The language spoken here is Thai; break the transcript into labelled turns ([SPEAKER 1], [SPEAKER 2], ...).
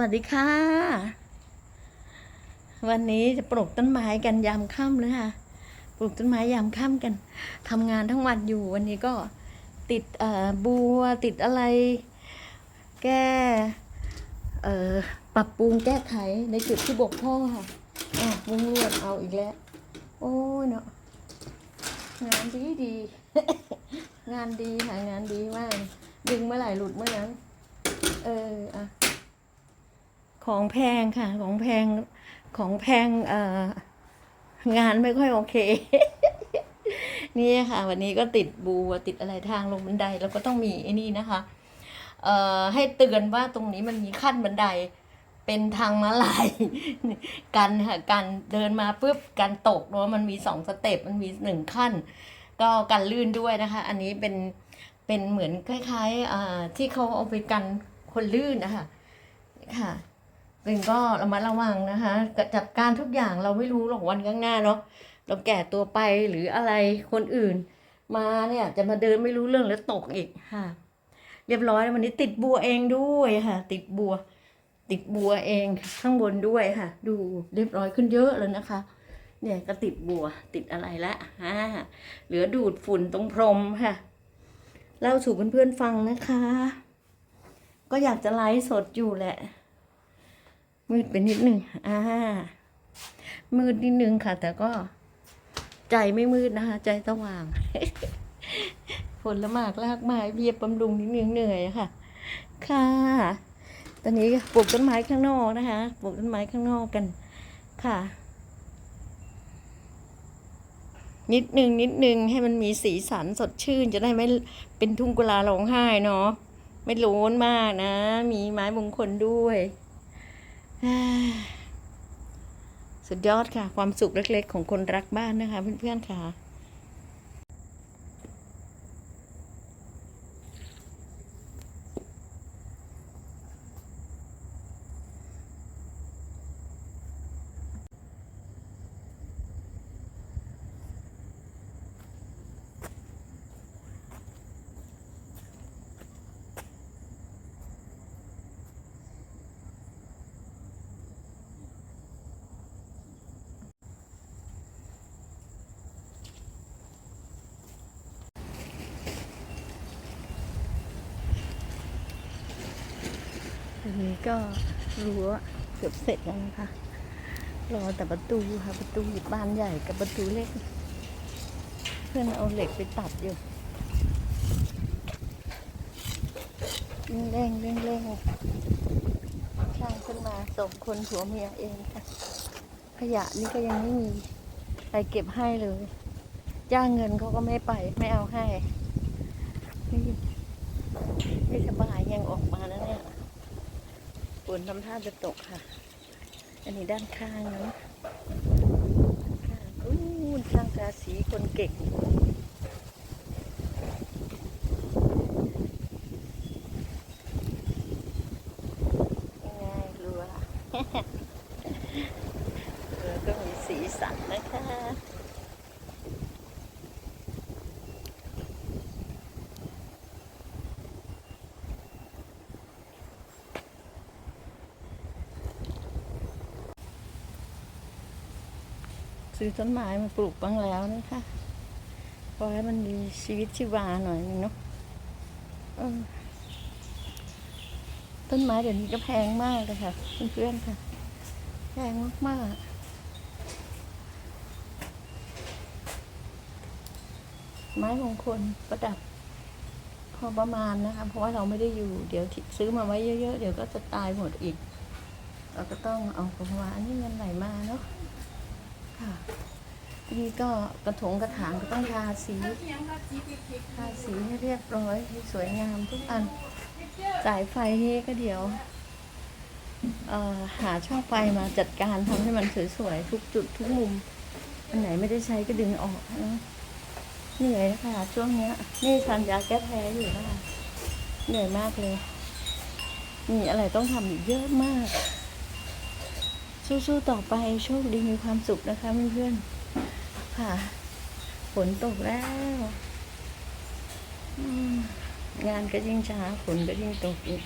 [SPEAKER 1] วัสดีค่ะ วันนี้จะปลูกต้นไม้กันยามค่ำเลยค่ะ ปลูกต้นไม้ยามค่ำกันทำงานทั้งวันอยู่ วันนี้ก็ติดบัวติดอะไร แก้ปรับปรุงแก้ไขในจุดที่บกพร่องค่ะอะมุงลวดเอาอีกแล้ว โอ้ยเนาะงานดีดี งานดีค่ะงานดีมาก ดึงเมื่อไหร่หลุดเมื่อนั้น เอออะ ของแพงค่ะ ของแพงของแพงเอ่องานไม่ค่อยโอเค นี่ค่ะ วันนี้ก็ติดบัวติดอะไรทางลงบันไดแล้วก็ต้องมีไอ้นี่นะคะ เอ่อให้เตือนว่าตรงนี้มันมีขั้นบันได เป็นทางม้าลายกันค่ะกันเดินมาปุ๊บกันตกเนาะมันมีสองสเต็ปมันมีหนึ่งขั้น ก็กันลื่นด้วยนะคะ อันนี้เป็นเป็นเหมือนคล้ายๆอ่าที่เขาเอาไปกันคนลื่นนะคะค่ะ เป็นก็ระมัดระวังนะคะจัดการทุกอย่างเราไม่รู้หรอกวันข้างหน้าเนาะเราแก่ตัวไปหรืออะไรคนอื่น มาเนี่ยจะมาเดินไม่รู้เรื่องแล้วตกอีกค่ะ เรียบร้อยวันนี้ติดบัวเองด้วยค่ะ ติดบัว ติดบัวเองข้างบนด้วยค่ะ ดูเรียบร้อยขึ้นเยอะเลยนะคะ เนี่ยก็ติดบัวติดอะไรละอ่าเหลือดูดฝุ่นตรงพรมค่ะเล่าสู่เพื่อนๆฟังนะคะ ก็อยากจะไลฟ์สดอยู่แหละ มืดไปนิดหนึ่งอ่า มืดนิดนึงค่ะ แต่ก็ใจไม่มืดนะคะ ใจสว่าง ผลละหมากลากไม้เบียบบำรุงนิดนึงเหนื่อยค่ะ ค่ะ ตอนนี้ปลูกต้นไม้ข้างนอกนะคะ ปลูกต้นไม้ข้างนอกกันค่ะ นิดนึงนิดนึงให้มันมีสีสันสดชื่น จะได้ไม่เป็นทุ่งกุลาร้องไห้เนาะ ไม่โลนมากนะ มีไม้มงคลด้วย สุดยอดค่ะ ความสุขเล็กๆ ของคนรักบ้านนะคะเพื่อนๆค่ะ นี้ก็รั้วเกือบเสร็จแล้วนะคะรอแต่ประตูค่ะประตูบานใหญ่กับประตูเล็ก เพื่อนเอาเหล็กไปตัดอยู่เร่งเร่งเร่งช่างขึ้นมาสองคนผัวเมียเองค่ะขยะนี่ก็ยังไม่มีใครเก็บให้เลยจ้างเงินเขาก็ไม่ไปไม่เอาให้ นี่ไม่สบายยังออกมาแล้วเนี่ย ฝนทำท่าจะตกค่ะ อันนี้ด้านข้างนะข้างอู้ช่างกาสีคนเก่งยังไงรัว รัวก็มีสีสันนะคะ ซื้อต้นไม้มาปลูกบ้างแล้วนะคะพราะให้มันมีชีวิตชีวาหน่อยนึงเนาะต้นไม้เดี๋ยวนี้ก็แพงมากเลยค่ะเพื่อนๆค่ะ แพงมากๆไม้มงคลประดับ พอประมาณนะคะ เพราะว่าเราไม่ได้อยู่เดี๋ยวซื้อมาไว้เยอะๆ เดี๋ยวก็จะตายหมดอีก เราก็ต้องเอาประมาณนี้เงินไหลมาเนาะ ค่ะนี่ก็กระถงกระถางก็ต้องทาสีทาสีให้เรียบร้อยให้สวยงามทุกอัน สายไฟนี่ก็เดี๋ยวหาช่องไฟมาจัดการทำให้มันสวยๆทุกจุดทุกมุม อันไหนไม่ได้ใช้ก็ดึงออกนะเหนื่อยนะคะช่วงเนี้ย นี่ทานยาแก้แพ้อยู่นะคะเหนื่อยมากเลย มีอะไรต้องทำอีกเยอะมาก สู้ๆต่อไปโชคดีมีความสุขนะคะเพื่อนๆค่ะฝนตกแล้วงานก็ยิ่งช้าฝนก็ยิ่งตกอีก